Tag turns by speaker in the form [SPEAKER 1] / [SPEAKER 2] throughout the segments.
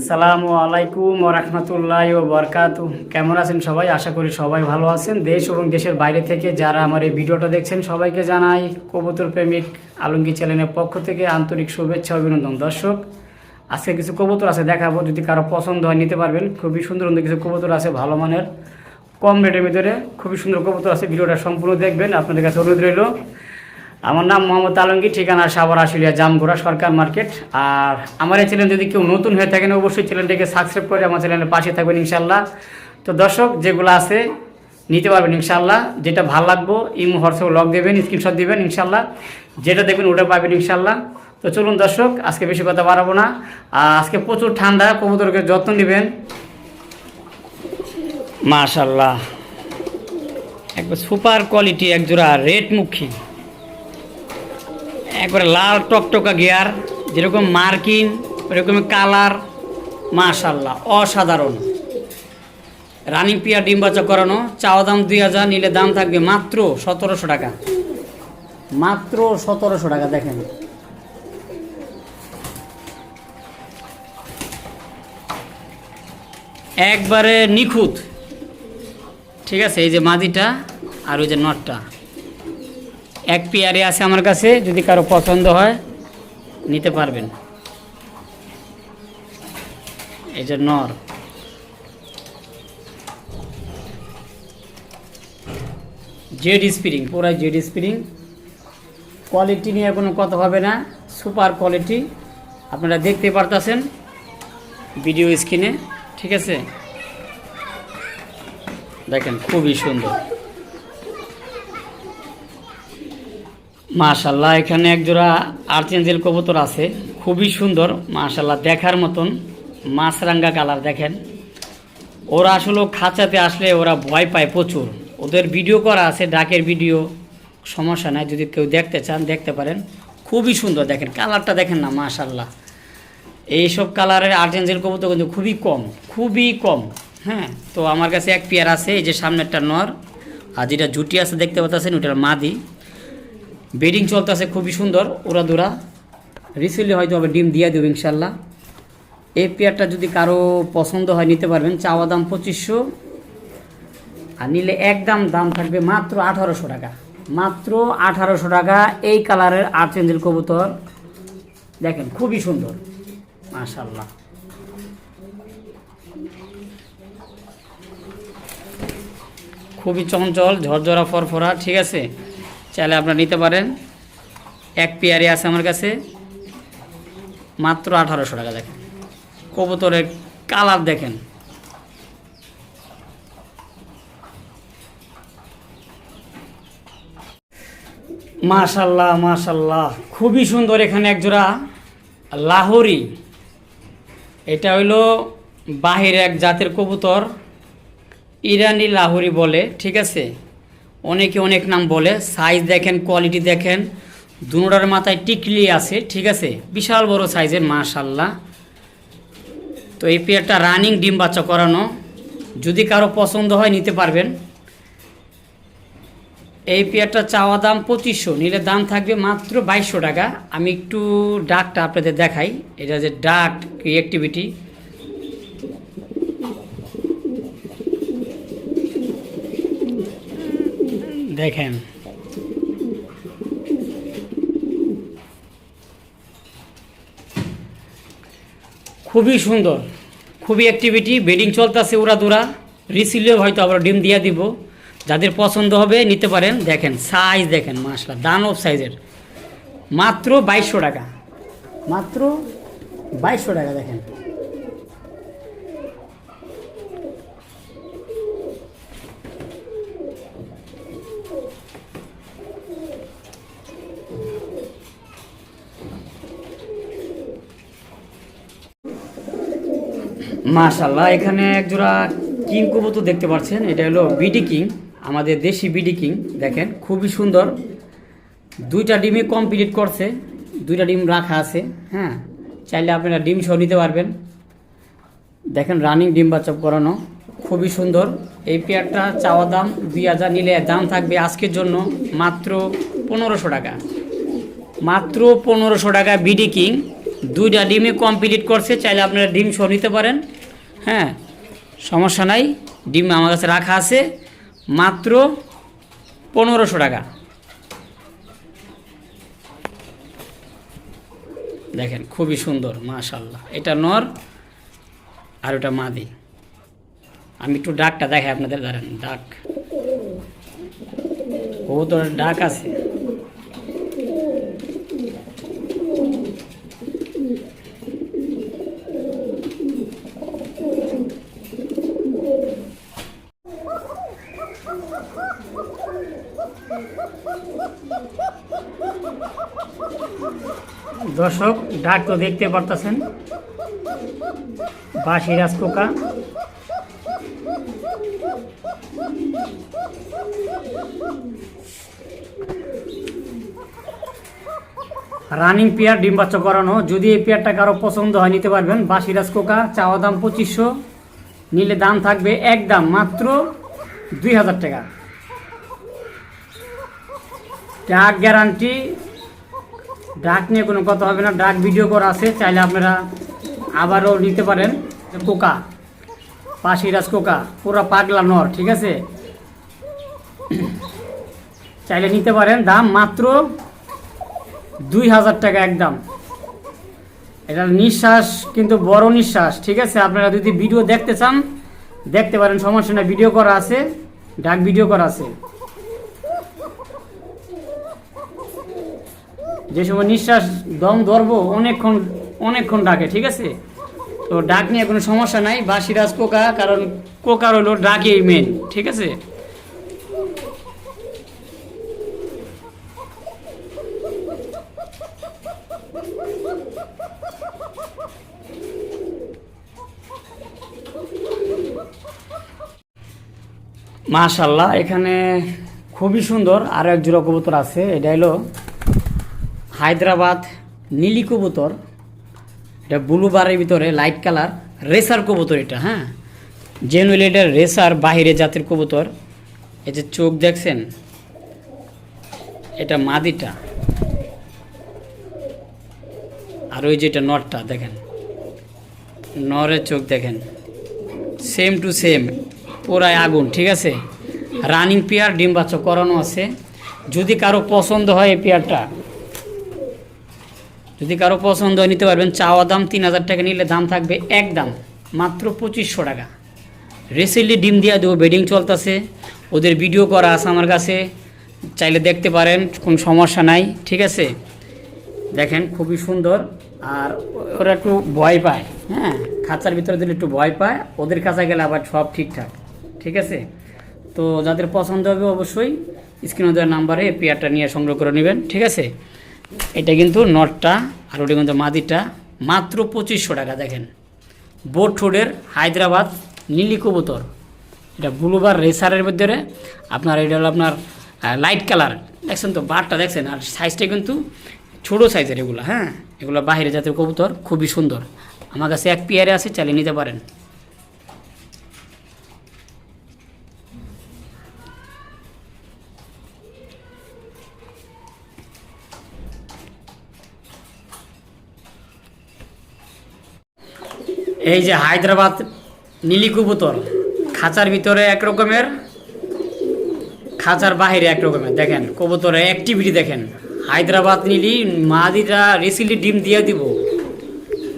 [SPEAKER 1] আসসালামু আলাইকুম রহমতুল্লাহ ও বরকাত কেমন আছেন সবাই? আশা করি সবাই ভালো আছেন। দেশ এবং দেশের বাইরে থেকে যারা আমার এই ভিডিওটা দেখছেন, সবাইকে জানাই কবুতর প্রেমিক আলমগীর চ্যানেলের পক্ষ থেকে আন্তরিক শুভেচ্ছা অভিনন্দন। দর্শক, আজকে কিছু কবুতর আছে দেখাবো। যদি কারও পছন্দ হয়, নিতে পারবেন। খুবই সুন্দর সুন্দর কিছু কবুতর আছে, ভালো মানের। কম রেটের ভিতরে খুবই সুন্দর কবুতর আছে। ভিডিওটা সম্পূর্ণ দেখবেন। আপনাদের কাছে অনুরোধ রইল আমার নাম মোহাম্মদ আলমগীর, ঠিকানা সাবর আশুলিয়া, জামগোড়া সরকার মার্কেট। আর আমার এই চ্যানেল যদি কেউ নতুন হয়ে থাকেন, অবশ্যই চ্যানেলটিকে সাবস্ক্রাইব করে আমার চ্যানেলের পাশে থাকবেন ইনশাল্লাহ তো দর্শক, যেগুলো আছে, নিতে পারবেন ইনশাল্লাহ যেটা ভালো লাগবো ইমো হোয়াটসঅ্যাপ লগ দেবেন স্ক্রিনশট দেবেন ইনশাল্লাহ যেটা দেখবেন, ওটা পাবেন ইনশাল্লাহ তো চলুন দর্শক, আজকে বেশি কথা বাড়াবো না। আজকে প্রচুর ঠান্ডা, কবুতরকে যত্ন নেবেন। মাশাল্লাহ একবার সুপার কোয়ালিটি একজোড়া রেড মুখী। একবারে লাল টকটকা গিয়ার, যেরকম মার্কিন, ওরকম কালার মাশাল্লাহ অসাধারণ। রানিং পিয়া ডিম বাচ্চা করানো, চাওয়া দাম দুই হাজার, নিলে দাম থাকবে মাত্র সতেরোশো টাকা। মাত্র সতেরোশো টাকা, দেখেন। একবারে নিখুঁত। ঠিক আছে, এই যে মাদিটা আর ওই যে নটটা। এক পেয়ারে আছে আমার কাছে, যদি কারও পছন্দ হয়, নিতে পারবেন। এই যে নর। জেড স্প্রিং, পুরাই জেড স্প্রিং। কোয়ালিটি নিয়ে কোনো কথা হবে না, সুপার কোয়ালিটি। আপনারা দেখতে পারতেছেন ভিডিও স্ক্রিনে, ঠিক আছে? দেখেন, খুবই সুন্দর। মাশাল্লাহ এখানে একজোড়া আর্চেঞ্জেল কবুতর আছে, খুবই সুন্দর মাশাল্লাহ দেখার মতন, মাছরাঙ্গা কালার দেখেন। ওরা আসলে খাঁচাতে আসলে ওরা ভয় পায় প্রচুর। ওদের ভিডিও করা আছে, ডাকের ভিডিও, সমস্যা নাই, যদি কেউ দেখতে চান, দেখতে পারেন। খুবই সুন্দর দেখেন, কালারটা দেখেন না মাশাল্লাহ এইসব কালারের আর্জেন্সিল কবুতর কিন্তু খুবই কম খুবই কম হ্যাঁ? তো আমার কাছে এক পেয়ার আছে, এই যে সামনেরটা নর, আর যেটা জুটি আছে দেখতে পাচ্ছেন, ওটার মাদি। বেডিং চলতেছে, খুবই সুন্দর ওরা দুরা রিসেন্টলি হয়তো হবে ডিম দিয়ে দেবো, ইনশাল্লাহ। এই পেয়ারটা যদি কারও পছন্দ হয়, নিতে পারবেন। চাওয়া দাম পঁচিশশো। আর নিলে একদম দাম থাকবে মাত্র আঠারোশো টাকা। মাত্র আঠারোশো টাকা এই কালারের আর্চেঞ্জেল কবুতর। দেখেন, খুবই সুন্দর। মাশাল্লাহ খুবই চঞ্চল, ঝরঝরা, ফরফরা, ঠিক আছে? চাইলে আপনারা নিতে পারেন। এক পেয়ারে আছে আমার কাছে। মাত্র আঠারোশো টাকা দেখেন। কবুতরের কালার দেখেন। মাশাল্লাহ মাশাল্লাহ। খুবই সুন্দর এখানে একজোড়া লাহোরি। এটা হইল বাহির এক জাতের কবুতর। ইরানি লাহোরি বলে, ঠিক আছে? অনেকে অনেক নাম বলে সাইজ দেখেন কোয়ালিটি দেখেন, দুনোটার মাথায় টিকলি আছে, ঠিক আছে? বিশাল বড় সাইজের মাশাল্লাহ। তো এই পেয়ারটা রানিং ডিম বাচ্চা করানো, যদি কারও পছন্দ হয় নিতে পারবেন। এই পেয়ারটা চাওয়া দাম পঁচিশশো, নিলে দাম থাকবে মাত্র বাইশশো টাকা। আমি একটু ডাকটা আপনাদের দেখাই, এটা যে ডাক অ্যাক্টিভিটি দেখেন। খুবই সুন্দর, খুবই অ্যাক্টিভিটি বেডিং চলতেছে ওরা দুরা রিসিলেও হয়তো আবার ডিম দিয়ে দিব। যাদের পছন্দ হবে নিতে পারেন। দেখেন সাইজ দেখেন মাসলা দানব সাইজের মাত্র বাইশশো টাকা। মাত্র বাইশশো টাকা, দেখেন। মাশাল্লাহ এখানে একজোড়া কিং কবুতর দেখতে পাচ্ছেন, এটা হলো বিডি কিং আমাদের দেশি বিডি কিং দেখেন খুবই সুন্দর। দুইটা ডিমই কমপ্লিট করছে, দুইটা ডিম রাখা আছে হ্যাঁ চাইলে আপনারা ডিম সহ নিতে পারবেন। দেখেন রানিং ডিম বাচ্চা করানো, খুবই সুন্দর। এই পেয়ারটা চাওয়া দাম দুই হাজার নিলে দাম থাকবে আজকের জন্য মাত্র পনেরোশো টাকা। মাত্র পনেরোশো টাকা বিডি কিং দুইটা ডিমে কমপ্লিট করছে, চাইলে আপনারা ডিম সহ নিতে পারেন। হ্যাঁ সমস্যা নাই। ডিম আমার কাছে রাখা আছে, মাত্র পনেরোশো টাকা। দেখেন, খুবই সুন্দর মাশাল্লাহ এটা নর আর ওটা মাদি। আমি একটু ডাকটা দেখাই আপনাদের, দাঁড়ান, ডাক। ও তো ডাক আছে। দর্শক, ডাক তো দেখতে পারতেছেন। বাসি রাজপোকা রানিং পেয়ার ডিম বাচ্চা করানো। যদি এই পেয়ারটা কারও পছন্দ হয়, নিতে পারবেন। বাসিরাজ কোকা চাওয়া দাম পঁচিশশো। নিলে দাম থাকবে এক দাম মাত্র দুই হাজার টাকা। ডাক গ্যারান্টি ডাক নিয়ে কোনো কথা হবে না, ডাক ভিডিও করা আছে, চাইলে আপনারা আবারও নিতে পারেন। কোকা, পাশিরাজ কোকা, পুরা পাগলা নর, ঠিক আছে? চাইলে নিতে পারেন, দাম মাত্র দুই হাজার টাকা একদম। এটা নিঃশ্বাস, কিন্তু বড় নিঃশ্বাস, ঠিক আছে? আপনারা যদি ভিডিও দেখতে চান, দেখতে পারেন, সমস্যা ভিডিও করা আছে, ডাক ভিডিও করা আছে। যে সময় নিঃশ্বাস, দম ধরবো, অনেকক্ষণ অনেকক্ষণ ডাকে, ঠিক আছে? তো ডাক নিয়ে কোনো সমস্যা নাই বা সিরাজ কোকা, কারণ কোকার হলো ডাকেই মেন ঠিক আছে? মাশাল্লাহ, এখানে খুবই সুন্দর আরও এক জোড়া কবুতর আছে, এটা হলো হায়দ্রাবাদ, নীলি কবুতর, এটা ব্লু বারের ভিতরে লাইট কালার রেসার কবুতর এটা হ্যাঁ? জেনুয়েল এটা রেসার বাহিরে জাতের কবুতর। এই যে চোখ দেখছেন, এটা মাদিটা। আর ওই যেটা নটটা, দেখেন। নরের চোখ দেখেন। সেম টু সেম পুরাই আগুন, ঠিক আছে? রানিং পেয়ার ডিম বাচ্চা করানো আছে। যদি কারও পছন্দ হয় এই পেয়ারটা যদি কারও পছন্দ হয়, নিতে পারবেন। চাওয়া দাম তিন হাজার টাকা নিলে দাম থাকবে এক দাম, মাত্র পঁচিশশো টাকা। রিসেন্টলি ডিম দিয়া দেবো বেডিং চলতেছে। ওদের ভিডিও করা আছে আমার কাছে। চাইলে দেখতে পারেন, কোনো সমস্যা নাই, ঠিক আছে? দেখেন, খুবই সুন্দর। আর ওরা একটু ভয় পায় হ্যাঁ? খাঁচার ভিতরে দিলে একটু ভয় পায়। ওদের কাছে গেলে আবার সব ঠিকঠাক, ঠিক আছে? তো যাদের পছন্দ হবে, অবশ্যই স্ক্রিনে দেওয়ার নাম্বারে পেয়ারটা নিয়ে সংগ্রহ করে নেবেন, ঠিক আছে? এটা কিন্তু নটটা, আর ওটা কিন্তু মাদিটা। মাত্র পঁচিশশো টাকা, দেখেন। বোট রোডের হায়দ্রাবাদ নীলি কবুতর। এটা ব্লুবার রেসারের ভিতরে আপনার এটা হলো আপনার লাইট কালার দেখছেন তো, বারটা দেখছেন, আর সাইজটা কিন্তু ছোটো সাইজের এগুলো হ্যাঁ? এগুলো বাইরে জাতীয় কবুতর, খুবই সুন্দর। আমার কাছে এক পেয়ারে আছে, চালিয়ে নিতে পারেন। এই যে হায়দ্রাবাদ নীলি কবুতর, খাঁচার ভিতরে এক রকমের, খাঁচার বাহিরে এক রকমের। দেখেন, কবুতরে অ্যাক্টিভিটি দেখেন। হায়দ্রাবাদ নীলি, মাদিটা রিসিলি ডিম দিয়ে দিব।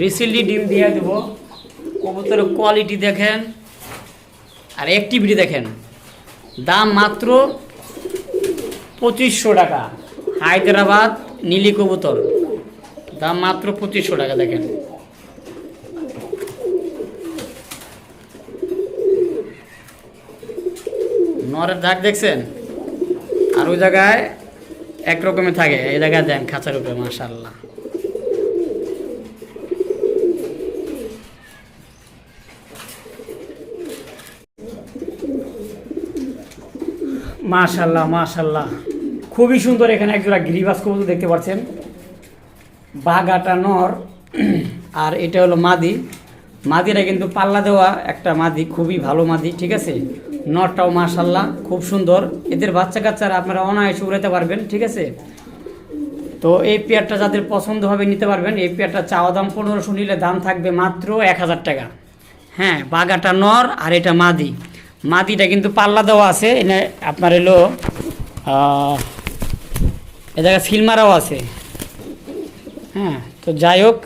[SPEAKER 1] রিসিলি ডিম দিয়ে দিব। কবুতরের কোয়ালিটি দেখেন আর অ্যাক্টিভিটি দেখেন। দাম মাত্র পঁচিশশো টাকা। হায়দ্রাবাদ নীলি কবুতর, দাম মাত্র পঁচিশশো টাকা দেখেন। নরের দাগ দেখছেন? আর ওই জায়গায় এক রকমের থাকে। এই জায়গায় দেন, খাঁচার উপরে মাশাল্লাহ মাশাল্লাহ মাশাল্লাহ খুবই সুন্দর এখানে একজোড়া গিরিবাস কবুতর দেখতে পাচ্ছেন। বাঘাটা নর, আর এটা হলো মাদি। মাদিরা কিন্তু পাল্লা দেওয়া একটা মাদি, খুবই ভালো মাদি, ঠিক আছে? নরটাও মাশাল্লাহ খুব সুন্দর। এদের বাচ্চা কাচ্চারা আপনারা অনায়াসে উড়াতে পারবেন, ঠিক আছে? তো এই পেয়ারটা যাদের পছন্দ হবে নিতে পারবেন। এই পেয়ারটা চাওয়া দাম পনেরোশো নিলে দাম থাকবে মাত্র এক হাজার টাকা। হ্যাঁ বাগাটা নর আর এটা মাদি। মাদিটা কিন্তু পাল্লা দেওয়া আছে, এনে আপনার এলো এ জায়গায় সিলমারাও আছে। হ্যাঁ তো যাই হোক,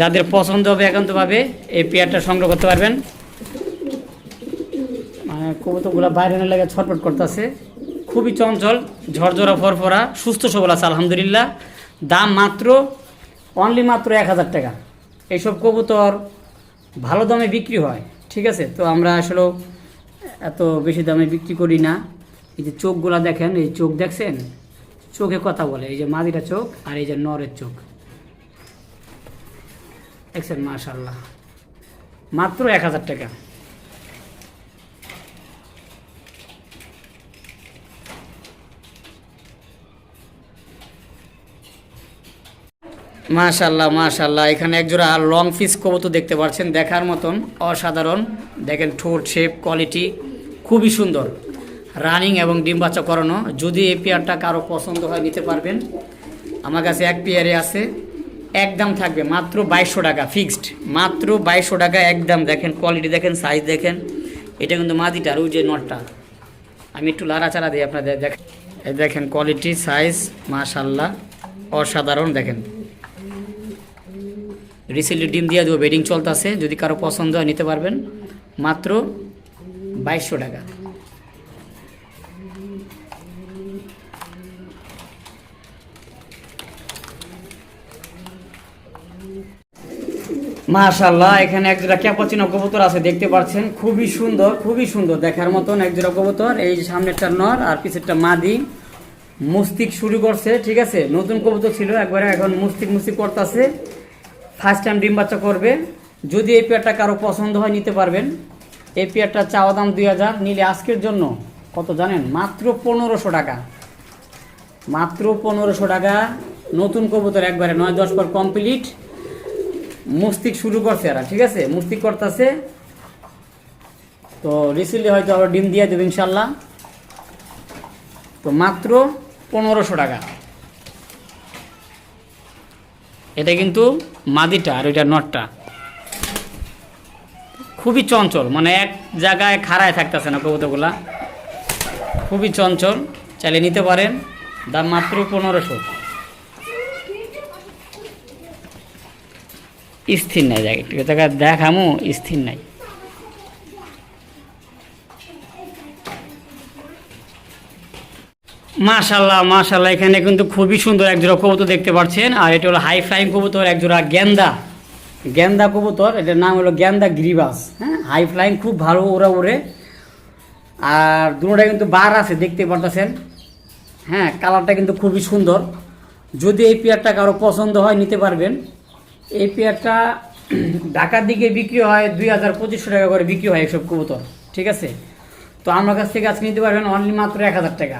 [SPEAKER 1] যাদের পছন্দ হবে একান্তভাবে এই পেয়ারটা সংগ্রহ করতে পারবেন। কবুতরগুলো বাইরে না লেগে ছটফট করতেছে। খুবই চঞ্চল, ঝরঝরা, ফরফরা, সুস্থ সবল আছে, আলহামদুলিল্লাহ। দাম মাত্র অনলি মাত্র এক হাজার টাকা। এইসব কবুতর ভালো দামে বিক্রি হয়, ঠিক আছে? তো আমরা আসলে এত বেশি দামে বিক্রি করি না। এই যে চোখগুলা দেখেন, এই চোখ দেখছেন? চোখে কথা বলে, এই যে মাদিটা চোখ আর এই যে নরের চোখ। দেখছেন মাশাল্লাহ মাত্র এক হাজার টাকা। মাশাল্লাহ মাশাল্লাহ এখানে একজোড়া লং পিস কবুতর দেখতে পাচ্ছেন, দেখার মতন। অসাধারণ। দেখেন ঠোঁট শেপ কোয়ালিটি খুবই সুন্দর। রানিং এবং ডিম বাচ্চা করানো। যদি এই পেয়ারটা কারও পছন্দ হয়, নিতে পারবেন। আমার কাছে এক পেয়ারে আছে। একদম থাকবে, মাত্র বাইশশো টাকা ফিক্সড মাত্র বাইশশো টাকা, একদম। দেখেন কোয়ালিটি দেখেন সাইজ দেখেন। এটা কিন্তু মাদিটার, ওই যে নটটা আমি একটু লাড়াচাড়া দিই আপনাদের, দেখেন। দেখেন কোয়ালিটি সাইজ মাশাল্লাহ অসাধারণ, দেখেন। রিসেন্টলি ডিম দিয়ে দেবো বেডিং চলতেছে, যদি কারও পছন্দ হয় নিতে পারবেন। মাত্র বাইশশো টাকা। মাশাল্লাহ এখানে একজোড়া ক্যাপাচিনো কবুতর আছে, দেখতে পাচ্ছেন। খুবই সুন্দর খুবই সুন্দর দেখার মতন একজোড়া কবুতর। এই সামনেরটা নর আর পিছেরটা মাদি। মুস্তিক শুরু করছে, ঠিক আছে? নতুন কবুতর ছিল, একবারে এখন মুস্তিক মুস্তিক করতেছে। ফার্স্ট টাইম ডিম বাচ্চা করবে যদি এই পেয়ারটা কারও পছন্দ হয়, নিতে পারবেন। এই পেয়ারটা চাওয়া দাম দুই হাজার, নিলে আজকের জন্য কত জানেন? মাত্র পনেরোশো টাকা। মাত্র পনেরোশো টাকা। নতুন কবুতর একবারে নয়, দশ পর কমপ্লিট মুস্তিক শুরু করছে এরা, ঠিক আছে? মুস্তিক করতেছে। তো রিসেন্টলি হয়তো আবার ডিম দিয়ে দেবে ইনশাল্লাহ। তো মাত্র পনেরোশো টাকা। এটা কিন্তু মাদিটা আর ওইটা নটটা। খুবই চঞ্চল মানে এক জায়গায় খাড়ায় থাকতেছে না কবুতরগুলা। খুবই চঞ্চল চালিয়ে নিতে পারেন, দাম মাত্র পনেরোশো। স্থির নাই জায়গাটা তাকে দেখামো স্থির নাই। মাশাল্লাহ মাশাল্লাহ এখানে কিন্তু খুবই সুন্দর একজোড়া কবুতর দেখতে পাচ্ছেন। আর এটা হলো হাই ফ্লাইং কবুতর, একজোড়া গেন্দা। গেন্দা কবুতর, এটার নাম হলো গেন্দা গ্রিবাস হ্যাঁ? হাই ফ্লাইং খুব ভালো ওরা ওরে আর দুটোটা কিন্তু বার আছে, দেখতে পারতেছেন। হ্যাঁ কালারটা কিন্তু খুবই সুন্দর। যদি এই পেয়ারটা কারও পছন্দ হয়, নিতে পারবেন। এই পেয়ারটা ঢাকার দিকে বিক্রি হয় দুই হাজার পঁচিশশো টাকা করে বিক্রি হয় এইসব কবুতর, ঠিক আছে? তো আমার কাছ থেকে আজকে নিতে পারবেন অনলি মাত্র এক হাজার টাকা।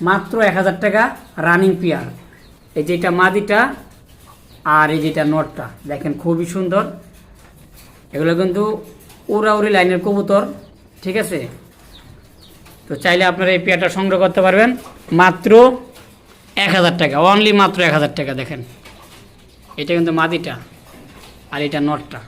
[SPEAKER 1] মাত্র এক হাজার টাকা রানিং পেয়ার এই যেটা মাদিটা আর এই যেটা নটটা, দেখেন খুবই সুন্দর। এগুলো কিন্তু উড়াউড়ি লাইনের কবুতর, ঠিক আছে? তো চাইলে আপনারা এই পেয়ারটা সংগ্রহ করতে পারবেন। মাত্র এক হাজার টাকা অনলি মাত্র এক হাজার টাকা, দেখেন। এটা কিন্তু মাদিটা আর এটা নটটা।